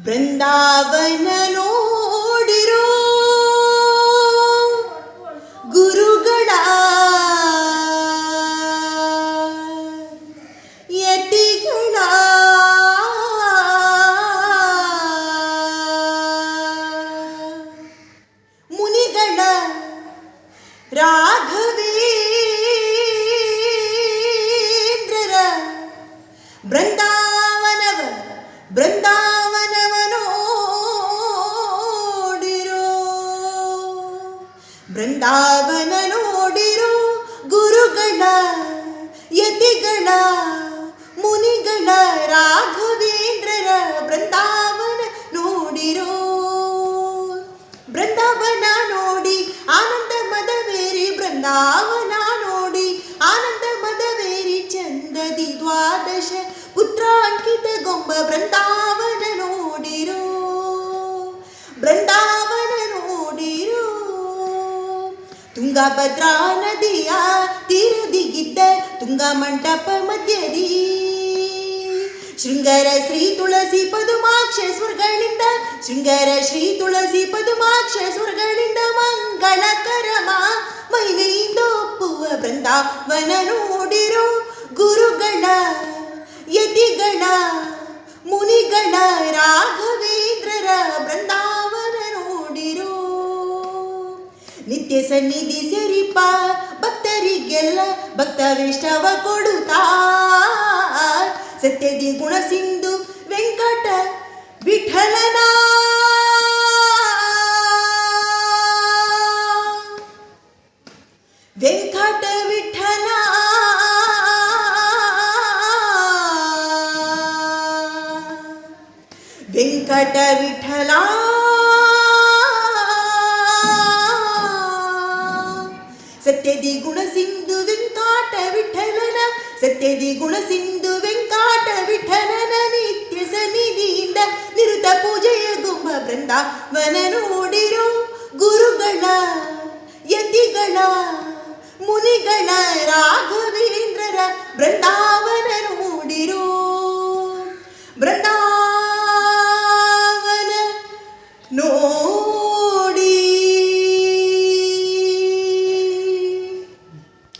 ಬೃಂದಾವನ ನೋಡಿರೋ ಗುರುಗಳ ಯತಿಗಳ ಮುನಿಗಳ ರಾಘವೇಂದ್ರರ ಬೃಂದಾವನವ ಬೃಂದಾವನವ ಬೃಂದಾವನ ನೋಡಿರೋ ಗುರುಗಳ ಯತಿಗಳ ಮುನಿಗಳ ರಾಘವೇಂದ್ರರ ಬೃಂದಾವನ ನೋಡಿರೋ. ಬೃಂದಾವನ ನೋಡಿ ಆನಂದ ಮದವೇರಿ ಬೃಂದಾವನ ನೋಡಿ ತುಂಗಭದ್ರಾ ನದಿಯ ತೀರದಿಗಿದ್ದ ತುಂಗ ಮಂಟಪ ಮಧ್ಯದಿ. ಶೃಂಗರ ಶ್ರೀ ತುಳಸಿ ಪದುಮಾಕ್ಷ ಸ್ವರ್ಗಳಿಂದ ಶೃಂಗರ ಶ್ರೀ ತುಳಸಿ ಪದುಮಾಕ್ಷ ಸ್ವರ್ಗಳಿಂದ ಮಂಗಳಕರಮ ಮಹಿಮೆಯಿಂದ ತೋಪುವ ಬೃಂದಾವನ ನೋಡಿರೋ ಗುರುಗಳ ಯತಿಗಳ ನಿತ್ಯ ಸನ್ನಿಧಿ ಸೇರಿಪ, ಭಕ್ತರಿಗೆಲ್ಲ ಭಕ್ತರಿಷ್ಟವ ಕೊಡುತ್ತಾ. ಸತ್ಯದಿ ಗುಣ ಸಿಂಧು ವೆಂಕಟ ವಿಠಲನ. ವೆಂಕಟ ವಿಠಲ. ವೆಂಕಟ ವಿಠಲ. ಸತ್ಯದಿ ಗುಣ ಸಿಂಧು ವೆಂಕಾಟ ವಿಠಲನ ಸತ್ಯದಿ ಗುಣ ಸಿಂಧು ವೆಂಕಾಟ ವಿಠಲನ ನಿತ್ಯ ಸನ್ನಿಧಿಯಿಂದ ನಿರುತ ಪೂಜೆಯ ಗುಂಬ ಬೃಂದಾವನ ನೋಡಿರೋ ಗುರುಗಳ ಯತಿಗಳ ಮುನಿಗಳ ರಾಘವೇಂದ್ರರ